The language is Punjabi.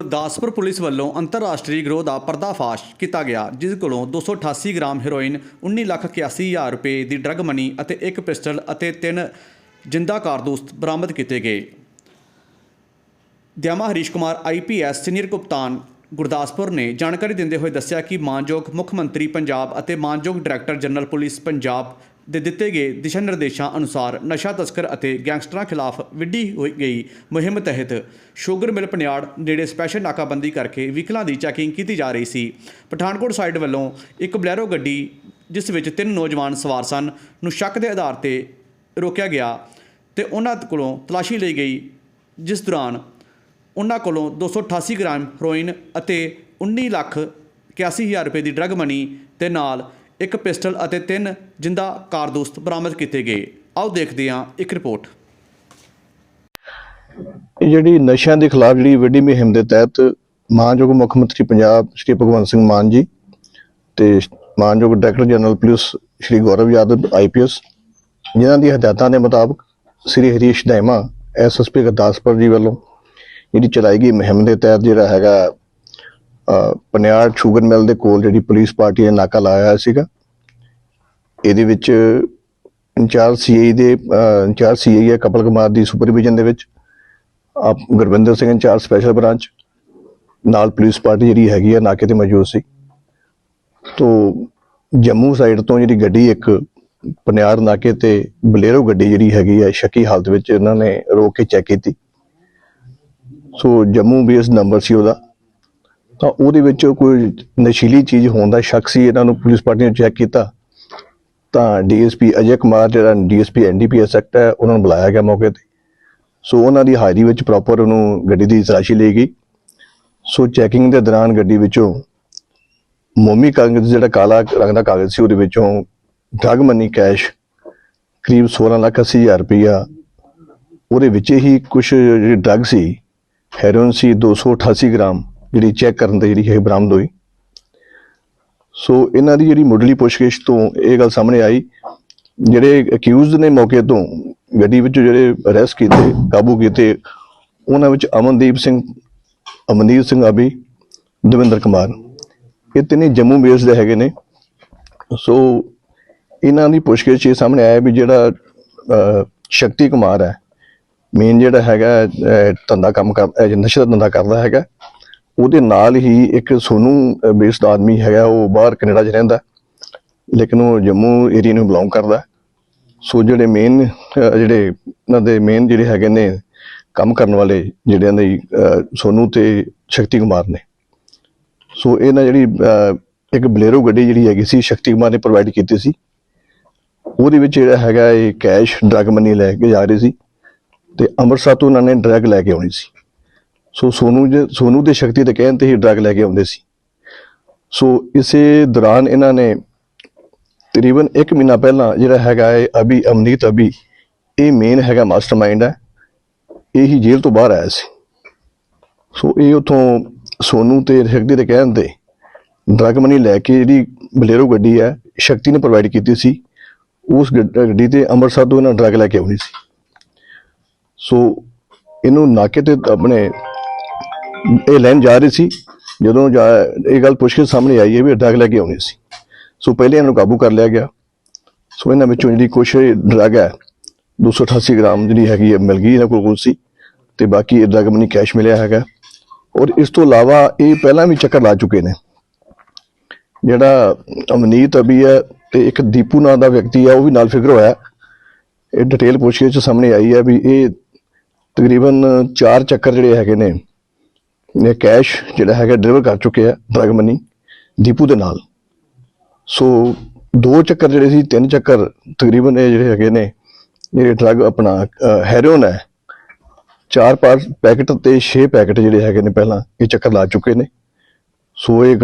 ਗੁਰਦਾਸਪੁਰ ਪੁਲਿਸ ਵੱਲੋਂ ਅੰਤਰਰਾਸ਼ਟਰੀ ਗਰੋਹ ਦਾ ਪਰਦਾਫਾਸ਼ ਕੀਤਾ ਗਿਆ, ਜਿਸ ਕੋਲੋਂ 288 ਗ੍ਰਾਮ ਹੈਰੋਇਨ 19 ਲੱਖ 81 ਹਜ਼ਾਰ ਰੁਪਏ ਦੀ ਡਰੱਗ ਮਨੀ ਅਤੇ ਇੱਕ ਪਿਸਟਲ ਅਤੇ ਤਿੰਨ ਜਿੰਦਾ ਕਾਰਤੂਸ ਬਰਾਮਦ ਕੀਤੇ ਗਏ। ਦਿਆਮਾ ਹਰੀਸ਼ ਕੁਮਾਰ ਆਈਪੀਐਸ ਸੀਨੀਅਰ ਕਪਤਾਨ ਗੁਰਦਾਸਪੁਰ ਨੇ ਜਾਣਕਾਰੀ ਦਿੰਦੇ ਹੋਏ ਦੱਸਿਆ ਕਿ ਮਾਨਯੋਗ ਮੁੱਖ ਮੰਤਰੀ ਪੰਜਾਬ ਅਤੇ ਮਾਨਯੋਗ ਡਾਇਰੈਕਟਰ ਜਨਰਲ ਪੁਲਿਸ ਪੰਜਾਬ ਦੇ ਦਿੱਤੇ ਗਏ ਦਿਸ਼ਾ ਨਿਰਦੇਸ਼ਾਂ ਅਨੁਸਾਰ ਨਸ਼ਾ ਤਸਕਰ ਅਤੇ ਗੈਂਗਸਟਰਾਂ ਖਿਲਾਫ ਵਿੱਢੀ ਹੋਈ ਗਈ ਮੁਹਿੰਮ ਤਹਿਤ ਸ਼ੂਗਰ ਮਿਲ ਪਨਿਆੜ ਨੇੜੇ ਸਪੈਸ਼ਲ ਨਾਕਾਬੰਦੀ ਕਰਕੇ ਵਹੀਕਲਾਂ ਦੀ ਚੈਕਿੰਗ ਕੀਤੀ ਜਾ ਰਹੀ ਸੀ। ਪਠਾਨਕੋਟ ਸਾਈਡ ਵੱਲੋਂ ਇੱਕ ਬਲੈਰੋ ਗੱਡੀ, ਜਿਸ ਵਿੱਚ ਤਿੰਨ ਨੌਜਵਾਨ ਸਵਾਰ ਸਨ, ਨੂੰ ਸ਼ੱਕ ਦੇ ਆਧਾਰ ਤੇ ਰੋਕਿਆ ਗਿਆ ਤੇ ਉਹਨਾਂ ਕੋਲੋਂ ਤਲਾਸ਼ੀ ਲਈ ਗਈ, ਜਿਸ ਦੌਰਾਨ ਉਹਨਾਂ ਕੋਲੋਂ 288 ਗ੍ਰਾਮ ਹੈਰੋਇਨ ਅਤੇ 19 ਲੱਖ 81 ਹਜ਼ਾਰ ਰੁਪਏ ਦੀ ਡਰੱਗ ਮਨੀ ਤੇ ਨਾਲ ਇੱਕ ਪਿਸਟਲ ਅਤੇ ਤਿੰਨ ਜਿੰਦਾ ਕਾਰਤੂਸ ਬਰਾਮਦ ਕੀਤੇ ਗਏ। ਆਓ ਦੇਖਦੇ ਹਾਂ ਇੱਕ ਰਿਪੋਰਟ। ਇਹ ਜਿਹੜੀ ਨਸ਼ਿਆਂ ਦੇ ਖਿਲਾਫ ਜਿਹੜੀ ਵੱਡੀ ਮੁਹਿੰਮ ਦੇ ਤਹਿਤ ਮਾਨਯੋਗ ਮੁੱਖ ਮੰਤਰੀ ਪੰਜਾਬ ਸ਼੍ਰੀ ਭਗਵੰਤ ਸਿੰਘ ਮਾਨ ਜੀ ਤੇ ਮਾਨਯੋਗ director general police Shri Gaurav Yadav IPS ਜਿਨ੍ਹਾਂ ਦੀ ਹਦਾਇਤਾਂ ਦੇ ਮੁਤਾਬਕ ਸ਼੍ਰੀ ਹਰੀਸ਼ ਦੈਮਾ ਐਸਐਸਪੀ ਗੁਰਦਾਸਪੁਰ ਜੀ ਵੱਲੋਂ ਜਿਹੜੀ ਚਲਾਈ ਗਈ ਮੁਹਿੰਮ ਦੇ ਤਹਿਤ ਜਿਹੜਾ ਹੈਗਾ ਪਨਿਆੜ ਸ਼ੂਗਰ ਮਿਲ ਦੇ ਕੋਲ ਜਿਹੜੀ ਪੁਲਿਸ ਪਾਰਟੀ ਨੇ ਨਾਕਾ ਲਾਇਆ ਹੋਇਆ ਸੀਗਾ ਇਹਦੇ ਵਿੱਚ ਇੰਚਾਰਜ ਸੀਆਈ ਦੇ ਅਹ, ਇੰਚਾਰਜ ਸੀਆਈ ਹੈ ਕਪਲ ਕੁਮਾਰ ਦੀ ਸੁਪਰਵਿਜ਼ਨ ਦੇ ਵਿੱਚ ਆਪ Gurvinder Singh incharge special branch ਨਾਲ ਪੁਲਿਸ ਪਾਰਟੀ ਜਿਹੜੀ ਹੈਗੀ ਆ ਨਾਕੇ ਤੇ ਮੌਜੂਦ ਸੀ। ਤੋਂ ਜੰਮੂ ਸਾਈਡ ਤੋਂ ਜਿਹੜੀ ਗੱਡੀ ਇੱਕ ਪਨਿਆਰ ਨਾਕੇ ਤੇ ਬਲੇਰੋ ਗੱਡੀ ਜਿਹੜੀ ਹੈਗੀ ਆ ਸ਼ੱਕੀ ਹਾਲਤ ਵਿੱਚ ਇਹਨਾਂ ਨੇ ਰੋਕ ਕੇ ਚੈੱਕ ਕੀਤੀ। ਸੋ ਜੰਮੂ ਬੇਸ ਨੰਬਰ ਸੀ ਉਹਦਾ। ਤਾਂ ਉਹਦੇ ਵਿੱਚ ਕੋਈ ਨਸ਼ੀਲੀ ਚੀਜ਼ ਹੋਣ ਦਾ ਸ਼ੱਕ ਸੀ, ਇਹਨਾਂ ਨੂੰ ਪੁਲਿਸ ਪਾਰਟੀ ਨੇ ਚੈੱਕ ਕੀਤਾ। ਤਾਂ ਡੀਐਸਪੀ ਅਜੇ ਕੁਮਾਰ, ਜਿਹੜਾ ਡੀਐਸਪੀ ਐਨਡੀਪੀਐਸ ਐਕਟ ਹੈ, ਉਹਨਾਂ ਨੂੰ ਬੁਲਾਇਆ ਗਿਆ ਮੌਕੇ ਤੇ। ਸੋ ਉਹਨਾਂ ਦੀ ਹਾਜ਼ਰੀ ਵਿੱਚ ਪ੍ਰੋਪਰ ਉਹਨੂੰ ਗੱਡੀ ਦੀ ਤਲਾਸ਼ੀ ਲਈ ਗਈ। ਸੋ ਚੈਕਿੰਗ ਦੇ ਦੌਰਾਨ ਗੱਡੀ ਵਿੱਚੋਂ ਮੋਮੀ ਕਾਗਜ਼, ਜਿਹੜਾ ਕਾਲਾ ਰੰਗ ਦਾ ਕਾਗਜ਼ ਸੀ, ਉਹਦੇ ਵਿੱਚੋਂ ਡਰਗ ਮਨੀ ਕੈਸ਼ ਕਰੀਬ 16 ਲੱਖ 80 ਹਜ਼ਾਰ ਰੁਪਈਆ, ਉਹਦੇ ਵਿੱਚ ਹੀ ਕੁਝ ਜਿਹੜੀ ਡਰਗ ਸੀ ਹੈਰੋਇਨ ਸੀ 288 ਗ੍ਰਾਮ ਜਿਹੜੀ ਚੈੱਕ ਕਰਨ ਤੇ ਜਿਹੜੀ ਹੈ ਬਰਾਮਦ ਹੋਈ। ਸੋ ਇਹਨਾਂ ਦੀ ਜਿਹੜੀ ਮੁੱਢਲੀ ਪੁੱਛਗਿੱਛ ਤੋਂ ਇਹ ਗੱਲ ਸਾਹਮਣੇ ਆਈ। ਜਿਹੜੇ ਅਕਿਊਜ਼ਡ ਨੇ ਮੌਕੇ ਤੋਂ ਗੱਡੀ ਵਿੱਚ ਜਿਹੜੇ ਅਰੈਸਟ ਕੀਤੇ ਕਾਬੂ ਕੀਤੇ ਉਹਨਾਂ ਵਿੱਚ ਅਮਨਦੀਪ ਸਿੰਘ ਅਮਨਦੀਪ ਸਿੰਘ ਆਬੀ ਦਵਿੰਦਰ ਕੁਮਾਰ। ਇਹ ਤਿੰਨੇ ਜੰਮੂ ਬੇਸ ਦੇ ਹੈਗੇ ਨੇ। ਸੋ ਇਹਨਾਂ ਦੀ ਪੁੱਛਗਿੱਛ ਇਹ ਸਾਹਮਣੇ ਆਇਆ ਵੀ ਜਿਹੜਾ ਸ਼ਕਤੀ ਕੁਮਾਰ ਹੈ ਮੇਨ ਜਿਹੜਾ ਹੈਗਾ ਧੰਦਾ ਕੰਮ ਕਰ ਅਹ, ਨਸ਼ੇ ਦਾ ਧੰਦਾ ਕਰਦਾ ਹੈਗਾ। ਉਹਦੇ ਨਾਲ ਹੀ ਇੱਕ ਸੋਨੂ ਬੇਸਡ ਆਦਮੀ ਹੈਗਾ ਉਹ ਬਾਹਰ ਕੈਨੇਡਾ 'ਚ ਰਹਿੰਦਾ ਲੇਕਿਨ ਉਹ ਜੰਮੂ ਏਰੀਆ ਨੂੰ ਬਿਲੋਂਗ ਕਰਦਾ ਸੋ ਜਿਹੜੇ ਮੇਨ ਜਿਹੜੇ ਇਹਨਾਂ ਦੇ ਮੇਨ ਜਿਹੜੇ ਹੈਗੇ ਨੇ ਕੰਮ ਕਰਨ ਵਾਲੇ ਜਿਹੜਿਆਂ ਦੇ ਅਹ, ਸੋਨੂ ਤੇ ਸ਼ਕਤੀ ਕੁਮਾਰ ਨੇ। ਸੋ ਇਹਨਾਂ ਜਿਹੜੀ ਇੱਕ ਬਲੇਰੋ ਗੱਡੀ ਜਿਹੜੀ ਹੈਗੀ ਸੀ ਸ਼ਕਤੀ ਕੁਮਾਰ ਨੇ ਪ੍ਰੋਵਾਈਡ ਕੀਤੀ ਸੀ। ਉਹਦੇ ਵਿੱਚ ਜਿਹੜਾ ਹੈਗਾ ਇਹ ਕੈਸ਼ ਡਰਗ ਮਨੀ ਲੈ ਕੇ ਜਾ ਰਹੇ ਸੀ। ਤੇ ਅੰਮ੍ਰਿਤਸਰ ਤੋਂ ਉਹਨਾਂ ਨੇ ਡਰਗ ਲੈ ਕੇ ਆਉਣੀ ਸੀ। ਸੋ ਸੋਨੂ ਜੇ ਸੋਨੂ ਦੇ ਸ਼ਕਤੀ ਦੇ ਕਹਿਣ ਤੇ ਹੀ ਡਰਗ ਲੈ ਕੇ ਆਉਂਦੇ ਸੀ। ਸੋ ਇਸੇ ਦੌਰਾਨ ਇਹਨਾਂ ਨੇ ਤਕਰੀਬਨ 1 ਮਹੀਨਾ ਪਹਿਲਾਂ ਜਿਹੜਾ ਹੈਗਾ ਹੈ ਅਭੀ, ਅਮਨੀਤ ਅਭੀ, ਇਹ ਮੇਨ ਹੈਗਾ ਮਾਸਟਰਮਾਈਂਡ ਹੈ, ਇਹ ਹੀ ਜੇਲ੍ਹ ਤੋਂ ਬਾਹਰ ਆਇਆ ਸੀ। ਸੋ ਇਹ ਉਥੋਂ ਸੋਨੂ ਤੇ ਸ਼ਕਤੀ ਦੇ ਕਹਿਣ ਤੇ ਡਰਗ ਮਨੀ ਲੈ ਕੇ ਜਿਹੜੀ ਬਲੇਰੋ ਗੱਡੀ ਹੈ, ਸ਼ਕਤੀ ਨੇ ਪ੍ਰੋਵਾਈਡ ਕੀਤੀ ਸੀ। ਉਸ ਗੱਡੀ ਤੇ ਅੰਮ੍ਰਿਤਸਰ ਤੋਂ ਇਹਨਾਂ ਡਰਗ ਲੈ ਕੇ ਆਉਣੀ ਸੀ। ਸੋ ਇਹਨੂੰ ਨਾਕੇ ਤੇ ਆਪਣੇ ਇਹ ਲੈਣ ਜਾ ਰਹੀ ਸੀ, ਜਦੋਂ ਜਾ- ਇਹ ਗੱਲ ਪੁੱਛ ਕੇ ਸਾਹਮਣੇ ਆਈ ਹੈ ਵੀ ਡਰਗ ਲੈ ਕੇ ਆਉਣੀ ਸੀ। ਸੋ ਪਹਿਲੇ ਇਹਨਾਂ ਨੂੰ ਕਾਬੂ ਕਰ ਲਿਆ ਗਿਆ। ਸੋ ਇਹਨਾਂ ਵਿੱਚੋਂ ਜਿਹੜੀ ਕੁਛ ਡਰਗ ਹੈ 288 ਗ੍ਰਾਮ ਜਿਹੜੀ ਹੈਗੀ ਹੈ, ਮਿਲ ਗਈ ਇਹਨਾਂ ਕੋਲ ਕੋਲ ਸੀ ਤੇ ਬਾਕੀ ਇਹ ਡਰਗ ਮਨੀ ਕੈਸ਼ ਮਿਲਿਆ ਹੈਗਾ। ਔਰ ਇਸ ਤੋਂ ਇਲਾਵਾ ਇਹ ਪਹਿਲਾਂ ਵੀ ਚੱਕਰ ਲਾ ਚੁੱਕੇ ਨੇ। ਜਿਹੜਾ ਅਮਨੀਤ ਅਬੀ ਹੈ ਤੇ ਇੱਕ ਦੀਪੂ ਨਾਂ ਦਾ ਵਿਅਕਤੀ ਹੈ, ਉਹ ਵੀ ਨਾਲ ਫਿਕਰ ਹੋਇਆ। ਇਹ ਡਿਟੇਲ ਪੁੱਛਗਿੱਛ ਚ ਸਾਹਮਣੇ ਆਈ ਹੈ ਵੀ ਇਹ ਤਕਰੀਬਨ 4 ਚੱਕਰ ਜਿਹੜੇ ਹੈਗੇ ਨੇ ਇਹ ਕੈਸ਼ ਜਿਹੜਾ ਹੈਗਾ ਡਿਲੀਵਰ ਕਰ ਚੁੱਕੇ ਆ ਡਰਗ ਮਨੀ ਦੀਪੂ ਦੇ ਨਾਲ। ਸੋ ਦੋ ਚੱਕਰ ਜਿਹੜੇ ਸੀ, ਤਿੰਨ ਚੱਕਰ ਤਕਰੀਬਨ ਇਹ ਜਿਹੜੇ ਹੈਗੇ ਨੇ ਜਿਹੜੇ ਡਰਗ ਆਪਣਾ ਹੈਰੋਨ ਹੈ। ਚਾਰ ਪਾਰ ਪੈਕਟ ਤੇ 6 ਪੈਕਟ ਜਿਹੜੇ ਹੈਗੇ ਨੇ ਪਹਿਲਾਂ ਇਹ ਚੱਕਰ ਲਾ ਚੁੱਕੇ ਨੇ। ਸੋ ਇਹ